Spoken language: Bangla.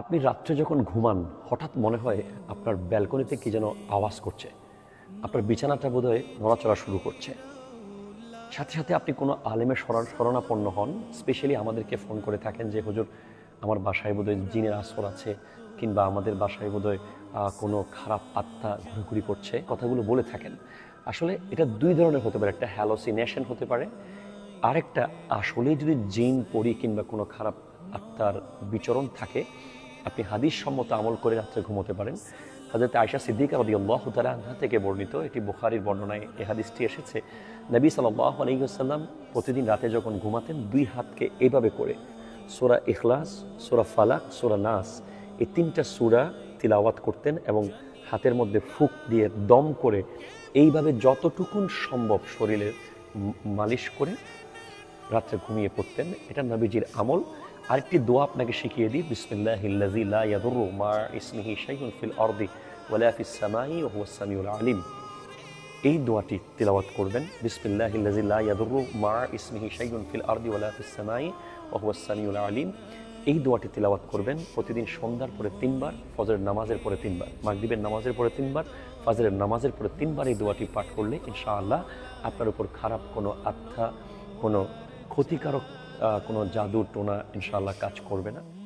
আপনি রাত্রে যখন ঘুমান, হঠাৎ মনে হয় আপনার ব্যালকনিতে কি যেন আওয়াজ করছে। আপনার বিছানাটা বোধহয় নড়াচড়া শুরু করছে। সাথে সাথে আপনি কোনো আলেমের স্মরণ শরণাপন্ন হন, স্পেশালি আমাদেরকে ফোন করে থাকেন যে, হুজুর, আমার বাসায় বোধহয় জিনের আসর আছে কিংবা আমাদের বাসায় বোধহয় কোনো খারাপ আত্মা ঘুরঘুরি করছে। কথাগুলো বলে থাকেন। আসলে এটা দুই ধরনের হতে পারে, একটা হ্যালোসিনেশন হতে পারে, আরেকটা আসলেই যদি জিন পড়ি কিংবা কোনো খারাপ আত্মার বিচরণ থাকে আপনি হাদিস সম্মত আমল করে রাত্রে ঘুমোতে পারেন। হাজরত আয়সা সিদ্দিকা রদি আল্লাহ তালা থেকে বর্ণিত এটি বুখারির বর্ণনায় এ হাদিসটি এসেছে, নবী সাল্লাহ আলহিহাসাল্লাম প্রতিদিন রাতে যখন ঘুমাতেন, দুই হাতকে এভাবে করে সোরা ইখলাস, সোরা ফালাক, সোরা নাস এই তিনটা সুরা তিলাওয়াত করতেন এবং হাতের মধ্যে ফুক দিয়ে দম করে এইভাবে যতটুকুন সম্ভব শরীরে মালিশ করে রাত্রে ঘুমিয়ে পড়তেন। এটা নবীজির আমল। আরেকটি দোয়া আপনাকে শিখিয়ে দিই বিসমিল্লাহিল্লাজি লা ইয়াদুররু মা ইসমিহি ফিল আরদি ওয়ালা ফিস সামাই ওয়া হুয়াস আলিম। এই দোয়াটি তিলাওয়াত করবেন বিসমিল্লাহিল্লাজি লা ইয়াদুররু মা আলিম। এই দোয়াটি তিলাওয়াত করবেন প্রতিদিন সন্ধ্যার পরে তিনবার, ফজরের নামাজের পরে তিনবার, মাগরিবের নামাজের পরে তিনবার, ফজরের নামাজের পরে তিনবার এই দোয়াটি পাঠ করলে ইনশাআল্লাহ আপনার উপর খারাপ কোনো আত্মা, কোনো ক্ষতিকারক কোনো জাদুর টোনা ইনশাল্লাহ কাজ করবে না।